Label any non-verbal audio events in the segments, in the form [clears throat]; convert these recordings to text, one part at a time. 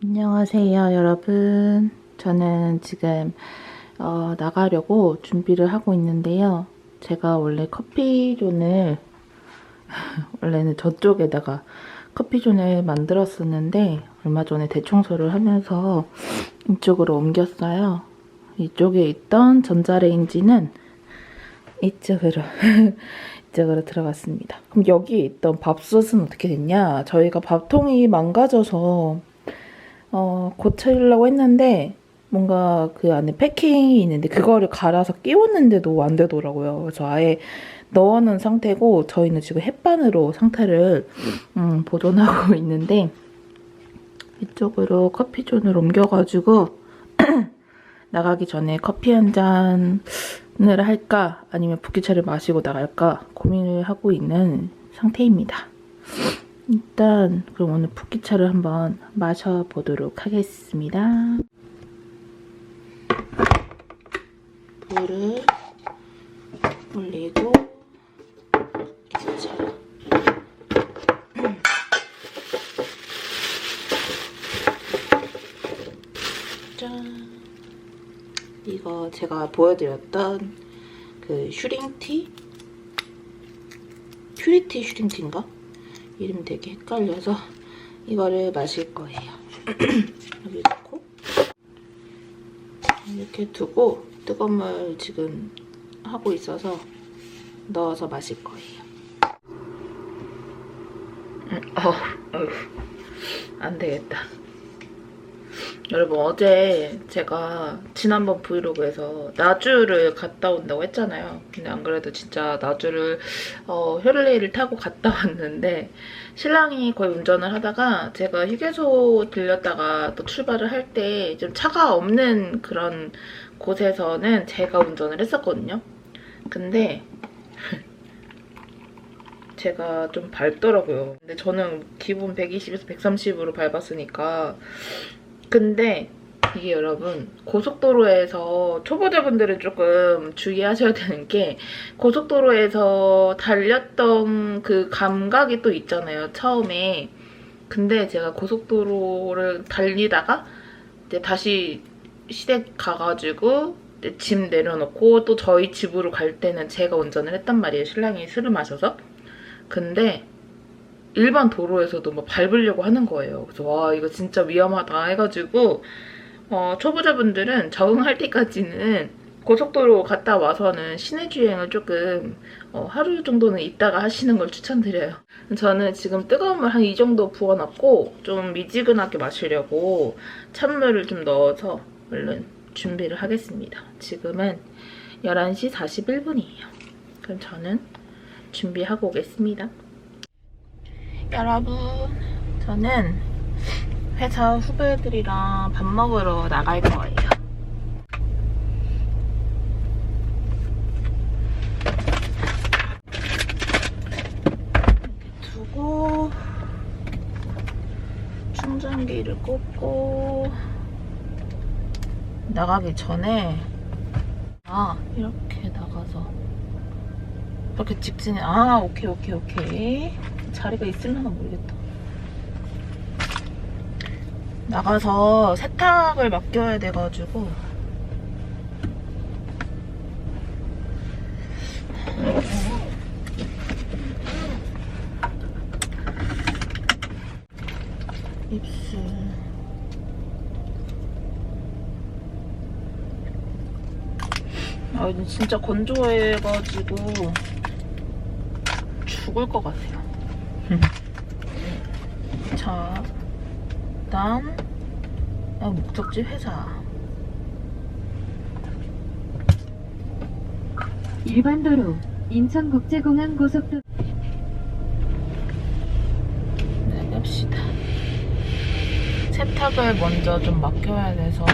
안녕하세요, 여러분. 저는 지금 어, 나가려고 준비를 하고 있는데요. 제가 원래 커피존을 [laughs] 원래는 저쪽에다가 커피존을 만들었었는데 얼마 전에 대청소를 하면서 이쪽으로 옮겼어요. 이쪽에 있던 전자레인지는 이쪽으로 [laughs] 이쪽으로 들어갔습니다. 그럼 여기에 있던 밥솥은 어떻게 됐냐? 저희가 밥통이 망가져서 어, 고치려고 했는데 뭔가 그 안에 패킹이 있는데 그거를 갈아서 끼웠는데도 안 되더라고요. 그래서 아예 넣어놓은 상태고 저희는 지금 햇반으로 상태를 음, 보존하고 [laughs] 있는데 이쪽으로 커피존을 옮겨가지고 [clears throat] 나가기 전에 커피 한 잔을 할까 아니면 붓기차를 마시고 나갈까 고민을 하고 있는 상태입니다. 일단 그럼 오늘 붓기차를 한번 마셔보도록 하겠습니다. 물을 올리고 기차 짠 이거 제가 보여드렸던 그 슈링티 퓨리티 슈링티인가? 이름 되게 헷갈려서 이거를 마실 거예요. [clears throat] 여기 넣고 이렇게 두고 뜨거운 물 지금 하고 있어서 넣어서 마실 거예요. 음, 어, 안 되겠다. 여러분 어제 제가 지난번 브이로그에서 나주를 갔다 온다고 했잖아요. 근데 안 그래도 진짜 나주를 어, 혈레이를 타고 갔다 왔는데 신랑이 거의 운전을 하다가 제가 휴게소 들렸다가 또 출발을 할 때 좀 차가 없는 그런 곳에서는 제가 운전을 했었거든요. 근데 [laughs] 제가 좀 밟더라고요. 근데 저는 기본 120에서 130으로 밟았으니까 근데 이게 여러분 고속도로에서 초보자분들은 조금 주의하셔야 되는 게 고속도로에서 달렸던 그 감각이 또 있잖아요 처음에. 근데 제가 고속도로를 달리다가 이제 다시 시댁 가가지고 짐 내려놓고 또 저희 집으로 갈 때는 제가 운전을 했단 말이에요 신랑이 술을 마셔서. 근데 일반 도로에서도 막 밟으려고 하는 거예요. 그래서 와 이거 진짜 위험하다 해가지고 어, 초보자분들은 적응할 때까지는 고속도로 갔다 와서는 시내 주행을 조금 어, 하루 정도는 있다가 하시는 걸 추천드려요. 저는 지금 뜨거운 물 한 이 정도 부어놨고 좀 미지근하게 마시려고 찬물을 좀 넣어서 얼른 준비를 하겠습니다. 지금은 11시 41분이에요. 그럼 저는 준비하고 오겠습니다. 여러분, 저는 회사 후배들이랑 밥 먹으러 나갈 거예요. 이렇게 두고 충전기를 꽂고 나가기 전에 아 이렇게 나가서 이렇게 직진해 아 오케이 오케이 오케이 자리가 있을려나 모르겠다. 나가서 세탁을 맡겨야 돼가지고 입술 아 진짜 건조해가지고 죽을 것 같아요. 자, 다음 아, 목적지 회사. 일반 도로 인천국제공항 고속도로 내립시다. 세탁을 먼저 좀 맡겨야 돼서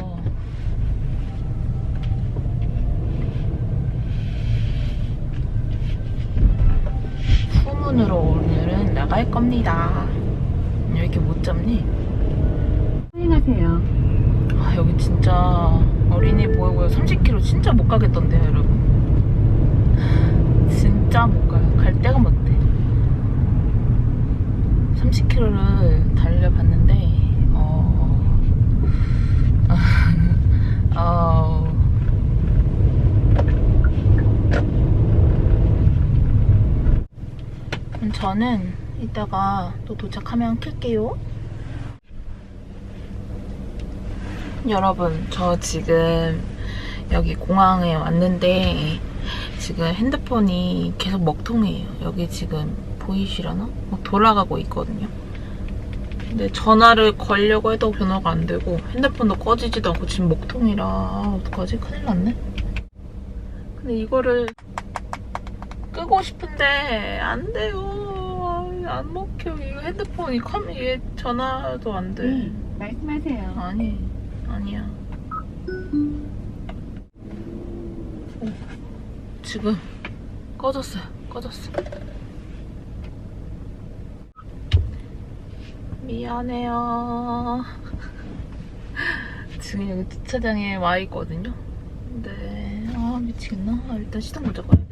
후문으로 오늘은 나갈 겁니다. 왜 이렇게 못 잡니? 수행하세요. 아, 여기 진짜 어린이 보호구역 30km 진짜 못 가겠던데요, 여러분. 진짜 못 가요. 갈 데가 못 돼. 30km를 달려봤는데, 어, [laughs] 어, 저는 이따가 또 도착하면 킬게요. 여러분, 저 지금 여기 공항에 왔는데 지금 핸드폰이 계속 먹통이에요. 여기 지금 보이시려나? 막 돌아가고 있거든요. 근데 전화를 걸려고 해도 변화가 안 되고 핸드폰도 꺼지지도 않고 지금 먹통이라 아, 어떡하지? 큰일 났네. 근데 이거를 끄고 싶은데 안 돼요. 안 먹혀. 이거 핸드폰이 컴 이게 전화도 안 돼. 네, 말씀하세요. 아니 아니야. 오, 지금 꺼졌어요. 꺼졌어. 미안해요. 지금 여기 주차장에 와 있거든요. 근데 아 미치겠나? 아, 일단 시동 먼저 가야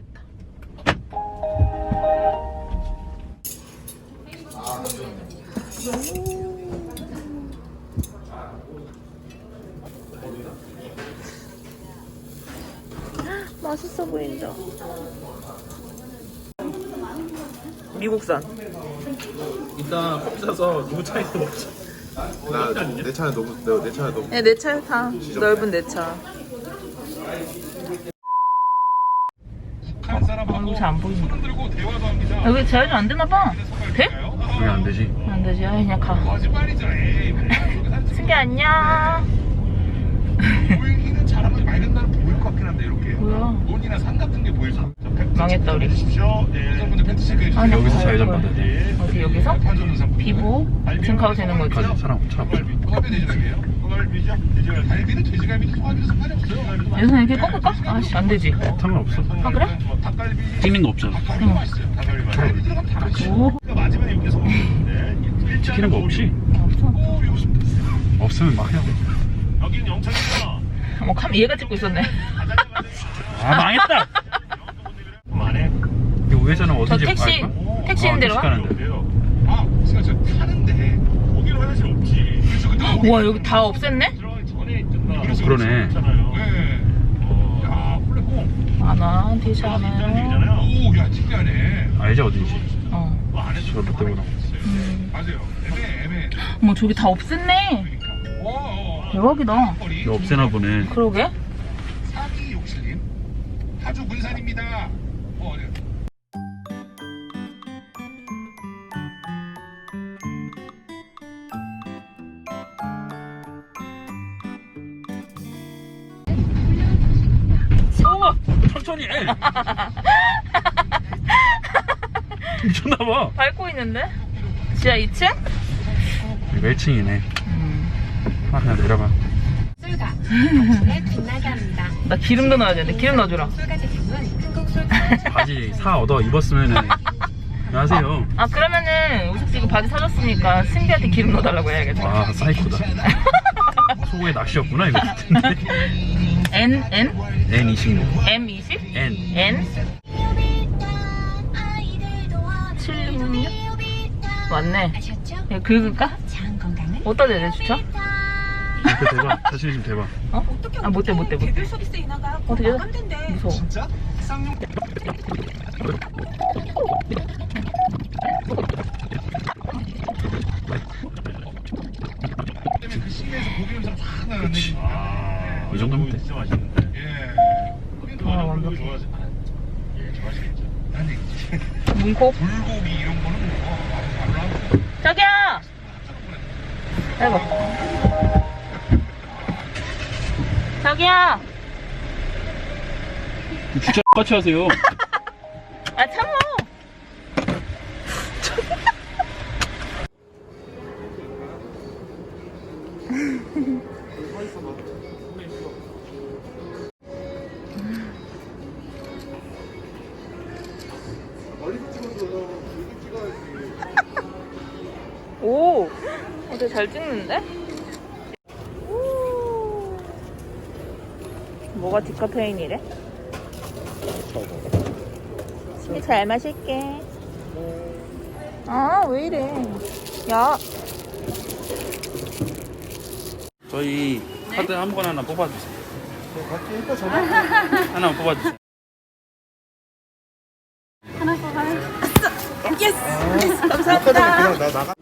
미국산. 이따 커피 사서 누구 차에서 먹자. 나내 차는 너무 내, 내 차는 너무 네, 내 차에 타. 넓은 내 차. 여기 잘안 보이네. 손 들고 대화도 합니다. 여기 제한이 안 되나 봐. 돼? 왜안 되지? 안 되지. 아, 그냥 가. 거짓말이죠. 에이. [laughs] 승기 안녕. 보이기는 잘하면 맑은 날은 보일 것 같긴 한데 이렇게. 뭐야? 논이나 산 같은 게 보이죠. 자, 팩트 망했다, 우리. 예. 여러분들 팩트 체크해 주세요. 아, 나 여기서 좌회전 돼. 받아야 돼. 어디 여기서? 판정능선 비보 등가도 되는 거지. 가지 사람 차 없어. 컵이 돼지갈비예요. 갈비죠. 돼지갈비. 갈비는 돼지갈비도 소갈비도 상관이 없어요. 여기서 이렇게 꺾을까? 아씨 안 되지. 상관 없어. 아, 그래? 닭갈비. 찍는 거 없잖아. 닭갈비 맛있어요. 닭갈비 맛. 갈비 들어가면 다 맛있어. 오. 그러니까 마지막에 여기서 먹는데 시키는 거? 없어. 꼬리 없습니다. 없으면 막 해야 돼. 여기는 영창이잖아. 뭐 카메 얘가 찍고 있었네. 아 망했다. 그만해. 이거 우회전은 저 어디지? 택시 택시 있는 데로 가? 가는데. 아, 제가 저 타는데 거기로 화장실 없지. 그래서 우와 여기 다 없앴네? 들어가기 전에 있던가. 그래서 그러네. 있잖아요. 네. 어, 야, 플랫폼. 아나 뒤에 있다는 차는. 얘기잖아요. 오, 야, 특이하네. 알지 어딘지. 어. 뭐 안에서 저 롯데 보라고. 음. 맞아요. 애매, 애매. 어머 저기 다 없앴네. 그러니까. 와, 어, 어. 대박이다. 거리. 이거 없애나 보네. 그러게. 사기 욕실님. 파주 군산입니다. 어, 네. 해. [laughs] 미쳤나봐. 밟고 있는데? 지하 2층? 이거 1층이네. 아 그냥 내려가. 술가 [laughs] 당신의 빛나게 합니다. 나 기름도 넣어야 되는데 기름 넣어주라. 제품은 한국 [laughs] 바지 사 얻어 입었으면은 안녕하세요. 아 그러면은 우석 씨 이거 바지 사줬으니까 승기한테 기름 넣어달라고 해야겠다. 와 사이코다. 소고의 낚시였구나 이거 같은데. N N N26. M 20 N. N 766 맞네. 아셨죠? 이거 긁을까? 어디다 대야 돼 주차? 이거 대박. 자신 있으면 대박. 어? 아 못돼 못돼 못돼. 개별 서비스 인하가 어떻게 돼? 마감된대. 무서워. 진짜? 쌍용 그 시내에서 고기 냄새가 확 나는데 아, 이 정도면 돼. 진짜 맛있는데 예 아, 완벽해. 좋아하지 예 좋아하시겠죠 아니 문콕. 불고기 이런 거는 뭐 바로 바로 하고 자기야. 해봐. 자기야. 주차 같이 하세요. [laughs] 아 참어. 오, 어제 잘 찍는데? 오. 뭐가 디카페인이래? 신기 잘 마실게. 아, 왜 이래. 야, 저희 카드 아무거나 [laughs] 하나 뽑아주세요. 하나 뽑아주세요. 예스. 그냥 나 나가.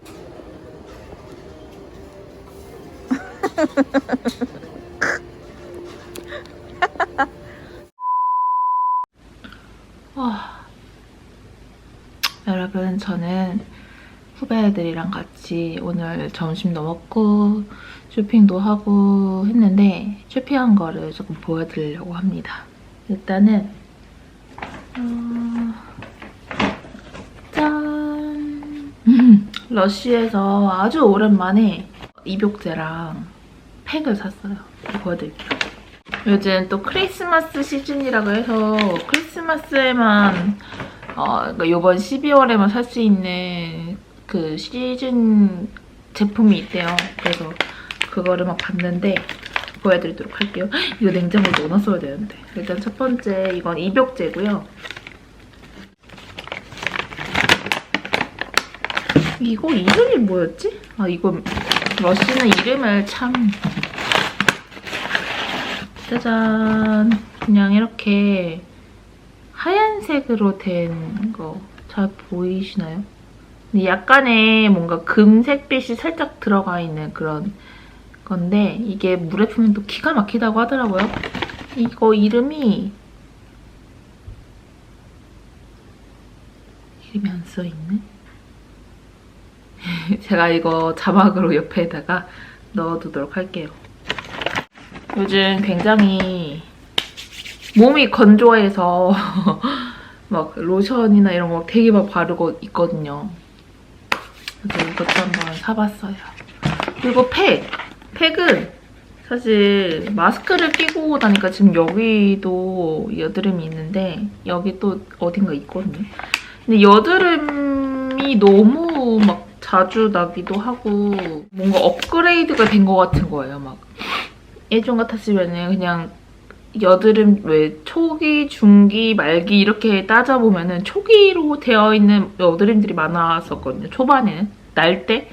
와. 여러분, 저는 후배들이랑 같이 오늘 점심도 먹고 쇼핑도 하고 했는데 쇼핑한 거를 조금 보여드리려고 합니다. 일단은 어... 짠! [laughs] 러쉬에서 아주 오랜만에 입욕제랑 팩을 샀어요. 보여드릴게요. 요즘 또 크리스마스 시즌이라고 해서 크리스마스에만 어, 그러니까 이번 12월에만 살 수 있는 그 시즌 제품이 있대요. 그래서 그거를 막 봤는데 보여드리도록 할게요. 이거 냉장고에 넣어놨어야 되는데. 일단 첫 번째 이건 입욕제고요. 이거 이름이 뭐였지? 아 이거 러쉬는 이름을 참 짜잔 그냥 이렇게 하얀색으로 된 거 잘 보이시나요? 약간의 뭔가 금색빛이 살짝 들어가 있는 그런 건데 이게 물에 풀면 또 기가 막히다고 하더라고요. 이거 이름이 이름이 안 써있네? [laughs] 제가 이거 자막으로 옆에다가 넣어두도록 할게요. 요즘 굉장히 몸이 건조해서 [laughs] 막 로션이나 이런 거 되게 막 바르고 있거든요. 그래서 이것도 한번 사봤어요. 그리고 팩! 팩은 사실 마스크를 끼고 다니까 지금 여기도 여드름이 있는데 여기 또 어딘가 있거든요. 근데 여드름이 너무 막 자주 나기도 하고 뭔가 업그레이드가 된 것 같은 거예요. 막 예전 같았으면 그냥 여드름 왜 초기, 중기, 말기 이렇게 따져보면 은 초기로 되어 있는 여드름들이 많았었거든요. 초반에는 날 때.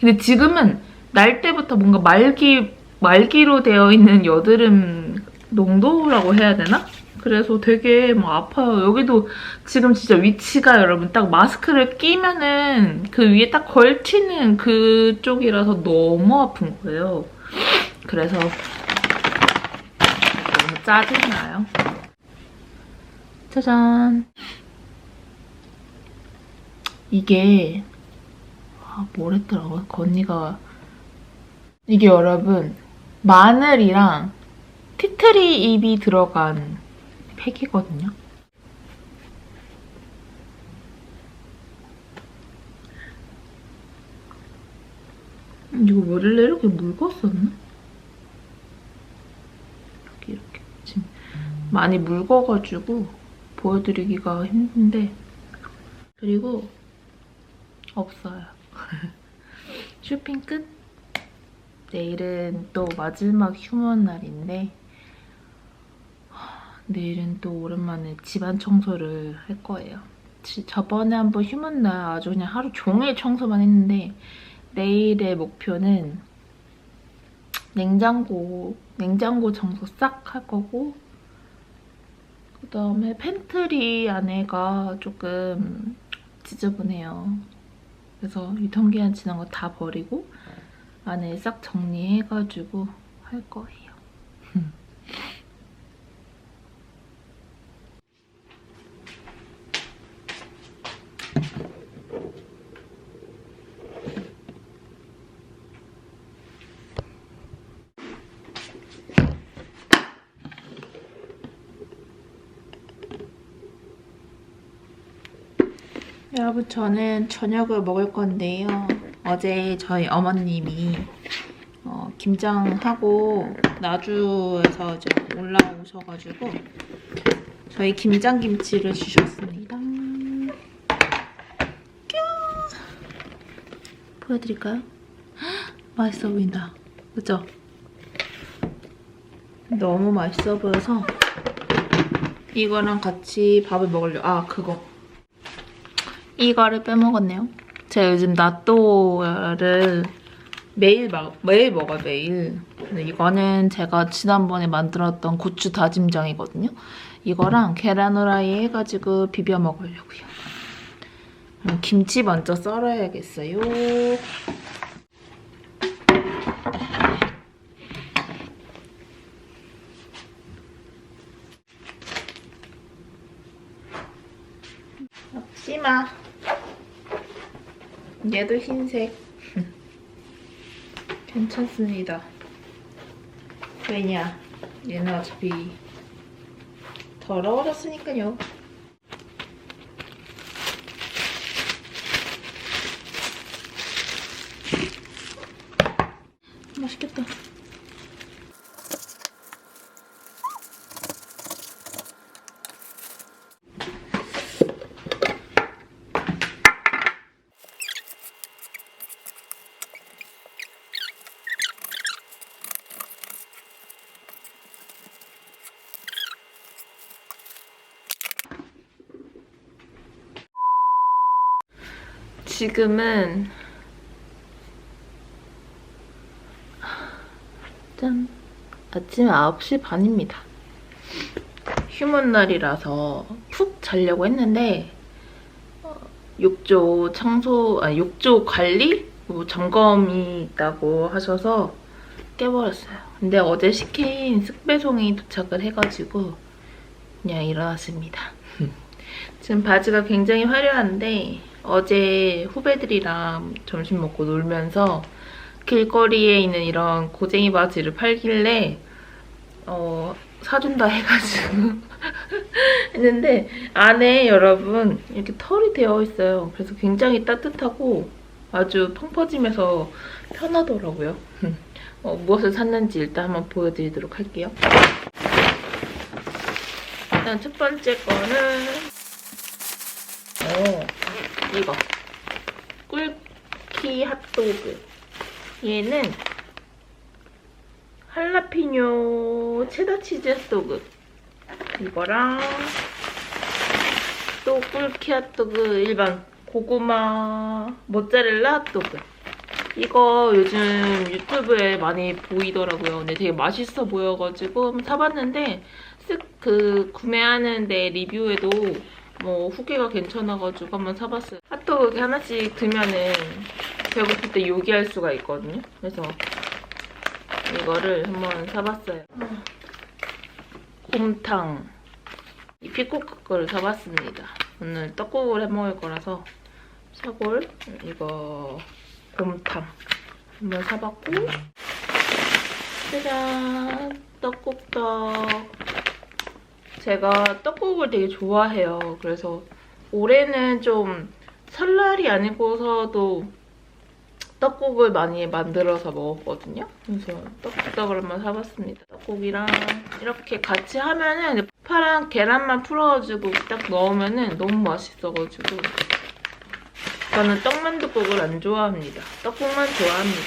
근데 지금은 날 때부터 뭔가 말기 말기로 되어 있는 여드름 농도라고 해야 되나? 그래서 되게 막 아파요. 여기도 지금 진짜 위치가 여러분 딱 마스크를 끼면은 그 위에 딱 걸치는 그쪽이라서 너무 아픈 거예요. 그래서 너무 짜증나요. 짜잔. 이게 아, 뭐랬더라고요? 그 언니가 이게 여러분 마늘이랑 티트리 잎이 들어간 팩이거든요. 이거 원래 이렇게 묽었었나? 이렇게 이렇게 지금 많이 묽어가지고 보여드리기가 힘든데 그리고 없어요. [laughs] 쇼핑 끝. 내일은 또 마지막 휴먼 날인데 하, 내일은 또 오랜만에 집안 청소를 할 거예요. 지- 저번에 한번 휴먼 날 아주 그냥 하루 종일 청소만 했는데 내일의 목표는 냉장고 냉장고 청소 싹 할 거고 그다음에 팬트리 안에가 조금 지저분해요. 그래서 유통기한 지난 거 다 버리고 안에 싹 정리해가지고 할 거예요. [laughs] 여러분 저는 저녁을 먹을 건데요. 어제 저희 어머님이 어, 김장하고 나주에서 올라오셔가지고 저희 김장김치를 주셨습니다. 뀨! 보여드릴까요? 헉, 맛있어 보인다. 그죠? 너무 맛있어 보여서 이거랑 같이 밥을 먹으려고 아 그거 이거를 빼먹었네요. 제가 요즘 나또를 매일 막 매일 먹어요 매일. 근데 이거는 제가 지난번에 만들었던 고추 다짐장이거든요. 이거랑 계란 후라이 해가지고 비벼 먹으려고요. 음, 김치 먼저 썰어야겠어요. 심아. 얘도 흰색. [laughs] 괜찮습니다. 왜냐? 얘는 어차피 더러워졌으니까요. 맛있겠다. 지금은 짠 아침 9시 반입니다. 휴문 날이라서 푹 자려고 했는데 어, 욕조 청소 아 욕조 관리 뭐 점검이 있다고 하셔서 깨버렸어요. 근데 어제 시킨 습배송이 도착을 해가지고 그냥 일어났습니다. 지금 바지가 굉장히 화려한데 어제 후배들이랑 점심 먹고 놀면서 길거리에 있는 이런 고쟁이 바지를 팔길래 어, 사준다 해가지고 [laughs] 했는데 안에 여러분 이렇게 털이 되어 있어요. 그래서 굉장히 따뜻하고 아주 펑퍼짐해서 편하더라고요. [laughs] 어, 무엇을 샀는지 일단 한번 보여드리도록 할게요. 일단 첫 번째 거는 어, 이거. 꿀키 핫도그. 얘는 할라피뇨 체다 치즈 핫도그. 이거랑 또 꿀키 핫도그 일반 고구마 모짜렐라 핫도그. 이거 요즘 유튜브에 많이 보이더라고요. 근데 되게 맛있어 보여가지고 사봤는데 쓱 그 구매하는데 리뷰에도 뭐 후기가 괜찮아가지고 한번 사봤어요 핫도그 하나씩 들면은 배고플 때 요기할 수가 있거든요 그래서 이거를 한번 사봤어요. 곰탕. 이 피코크 거를 사봤습니다. 오늘 떡국을 해먹을 거라서 사골, 이거 곰탕 한번 사봤고 짜잔! 떡국떡. 제가 떡국을 되게 좋아해요. 그래서 올해는 좀 설날이 아니고서도 떡국을 많이 만들어서 먹었거든요. 그래서 떡국떡을 한번 사봤습니다. 떡국이랑 이렇게 같이 하면은 파랑 계란만 풀어가지고 딱 넣으면은 너무 맛있어가지고 저는 떡만둣국을 안 좋아합니다. 떡국만 좋아합니다.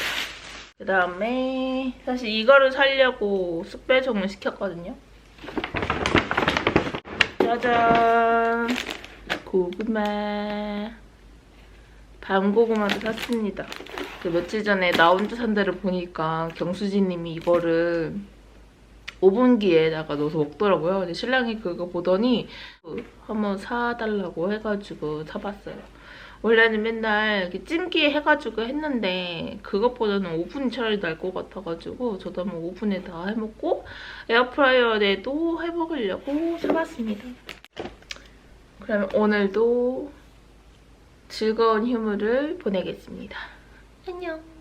그 다음에 사실 이거를 살려고 쑥배송을 시켰거든요. 짜잔! 고구마. 밤고구마도 샀습니다. 그 며칠 전에 나 혼자 산 데를 보니까 경수지님이 이거를 오븐기에다가 넣어서 먹더라고요. 근데 신랑이 그거 보더니 한번 사달라고 해가지고 사봤어요. 원래는 맨날 이렇게 찜기에 해가지고 했는데 그것보다는 오븐이 차라리 날 것 같아가지고 저도 한번 오븐에 다 해먹고 에어프라이어에도 해먹으려고 사봤습니다. 그러면 오늘도 즐거운 휴무를 보내겠습니다. 안녕.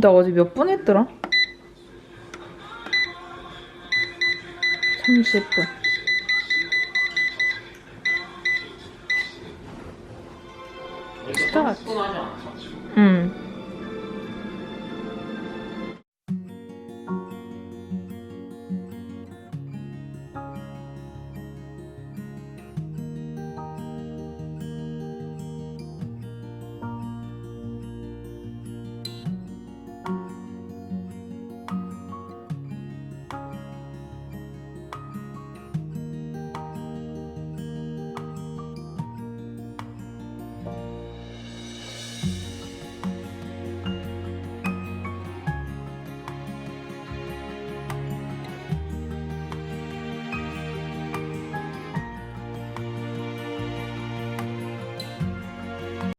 나 어제 몇 분 했더라? 30분.